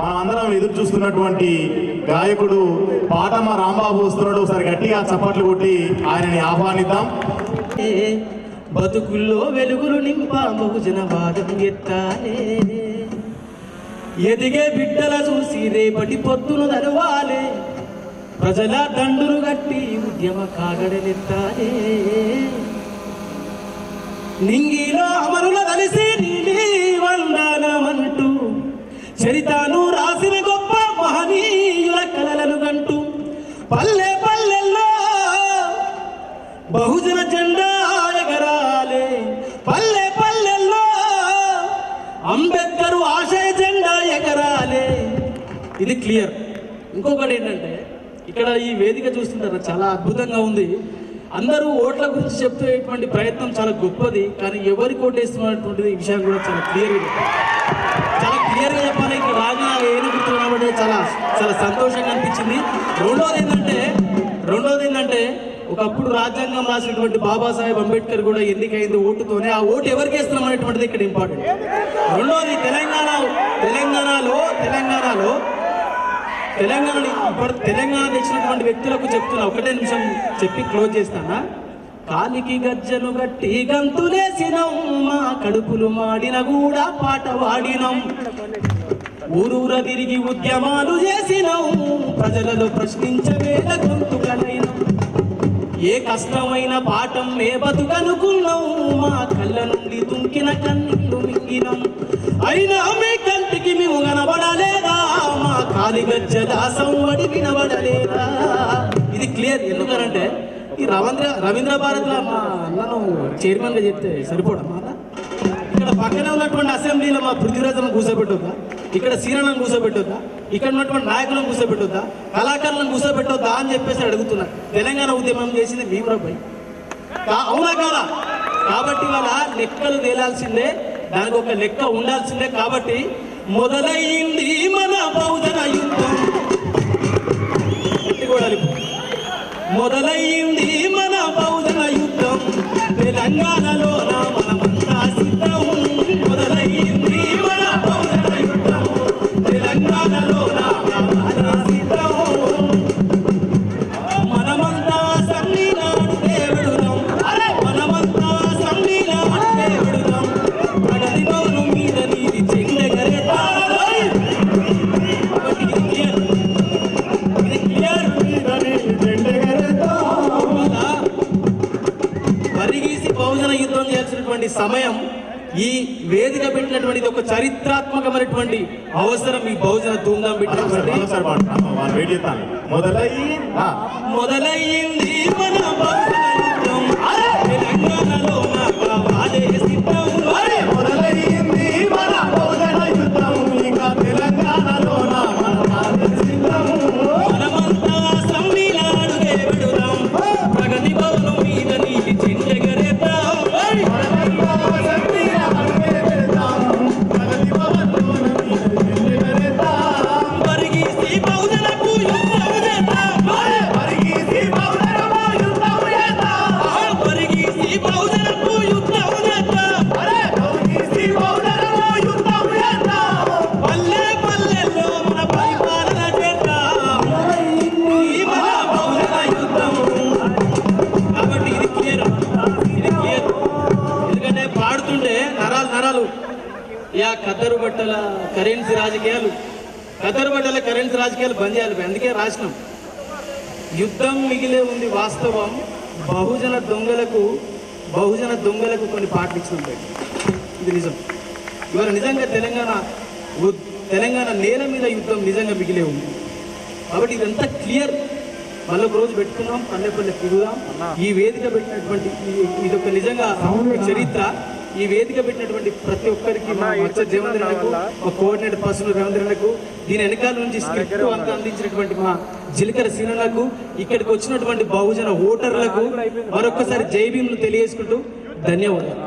మనం అందరం ఎదురు చూస్తున్నటువంటి గాయకుడు పాటమ రాంబాబు వస్తున్నాడు. ఒకసారి గట్టిగా చప్పట్లు కొట్టి ఆయనని ఆహ్వానిద్దాం. బతుకుల్లో వెలుగులు నింప బహుజన వాదం ఎత్తాలే. ఎదిగే బిడ్డల చూసి రేపటి పొద్దును నడవాలే. ప్రజల దండును గట్టి ఉద్యమ కాగడలెత్తాలే. నింగిలో అమరుల కలిసి నీలి వందనమంటూ చరితాను రాసిన గొప్ప మహనీయుల కలలను గంటూ పల్లె పల్లెల్లో బహుజన జెండా ఎగరాలే పల్లె పల్లెల్లో అంబేద్కర్ ఆశయ జెండా ఎగరాలే. ఇది క్లియర్. ఇంకొకటి ఏంటంటే ఇక్కడ ఈ వేదిక చూస్తుంటారు చాలా అద్భుతంగా ఉంది. అందరూ ఓట్ల గురించి చెప్తేటువంటి ప్రయత్నం చాలా గొప్పది కానీ ఎవరికి ఓటేస్తున్నటువంటిది ఈ విషయం కూడా చాలా క్లియర్గా చాలా క్లియర్గా చెప్పాలి. ఇక్కడ రాగా ఏనుగు గుర్తు చాలా చాలా సంతోషంగా అనిపించింది. రెండోది ఏంటంటే రెండోది ఏంటంటే ఒకప్పుడు రాజ్యాంగం రాసినటువంటి బాబాసాహెబ్ అంబేద్కర్ కూడా ఎన్నికైంది ఓటుతోనే ఆ ఓటు ఎవరికి వేస్తున్నాం అనేటువంటిది ఇక్కడ ఇంపార్టెంట్ రెండోది తెలంగాణ తెలంగాణలో తెలంగాణలో తెలంగాణ ఇప్పుడు తెలంగాణ తెచ్చినటువంటి వ్యక్తులకు చెప్తున్నా ఒకటే నిమిషం చెప్పి క్లోజ్ చేస్తానా? కాలికి గజ్జలు గట్టి గంతులేసినం మా కడుపులు మాడిన కూడా పాట వాడినం. ఊరూర తిరిగి ఉద్యమాలు చేసినాం ప్రజలలో ప్రశ్నించవేల గొంతుకలైనం ఏ కష్టమైన పాఠం ఏ బతుకనుకున్నాం మా కళ్ళ నుండి తుంకిన కన్నీళ్ళు మింగినం. అయినా సంవడి వినబడలేదా ఇది క్లియర్ ఎందుకనంటే ఈ రవీంద్ర రవీంద్ర భారత్లో మా అన్నను చైర్మన్గా చెప్తే సరిపోవడం ఇక్కడ పక్కన ఉన్నటువంటి అసెంబ్లీలో మా పృథ్వీరాజులను కూర్చోబెట్టొద్దా? ఇక్కడ సీరణను కూర్చోబెట్టొద్దా? ఇక్కడ ఉన్నటువంటి నాయకులను కూర్చోబెట్టొద్దా? కళాకారులను కూర్చోబెట్టొద్దా అని చెప్పేసి అడుగుతున్నారు తెలంగాణ ఉద్యమం చేసింది భీమరాబాయ్ అవునా కాదా? కాబట్టి వాళ్ళ లెక్కలు తేలాల్సిందే దానికి ఒక లెక్క ఉండాల్సిందే కాబట్టి మొదలైంది మన బహుజన యుద్ధం. మొదలైంది మన బౌద్ధ యుద్ధం. తెలంగాణలో బహుజన యుద్ధం చేయాల్సినటువంటి సమయం ఈ వేదిక పెట్టినటువంటి ఒక చరిత్రాత్మకమైనటువంటి అవసరం ఈ బహుజన ధూమ్ధాం పెట్టినటువంటి మొదలయ్యింది మొదలయ్యింది మనం నరాలు యా కద్దరు బట్టల కరెన్సీ రాజకీయాలు. కద్దరు బట్టల కరెన్సీ రాజకీయాలు బంద్ చేయాలి అందుకే రాసినాం. యుద్ధం మిగిలే ఉంది వాస్తవం. బహుజన దొంగలకు బహుజన దొంగలకు కొన్ని పాటలు ఇచ్చినాం ఇది నిజం. ఇవాళ నిజంగా తెలంగాణ తెలంగాణ నేల మీద యుద్ధం నిజంగా మిగిలే ఉంది. కాబట్టి ఇదంతా క్లియర్. మళ్ళీ ఒక రోజు పెట్టుకుందాం పల్లె పల్లె తిరుగుదాం. ఈ వేదిక పెట్టినటువంటి ఇది ఒక నిజంగా చరిత్ర. ఈ వేదిక పెట్టినటువంటి ప్రతి ఒక్కరికి మా పర్సన్ దీని వెనకాల నుంచి స్క్రిప్ట్ అంతా అందించినటువంటి మా జిలకర సీనులకు ఇక్కడికి వచ్చినటువంటి బహుజన ఓటర్లకు మరొకసారి జై భీములు తెలియజేసుకుంటూ ధన్యవాదాలు.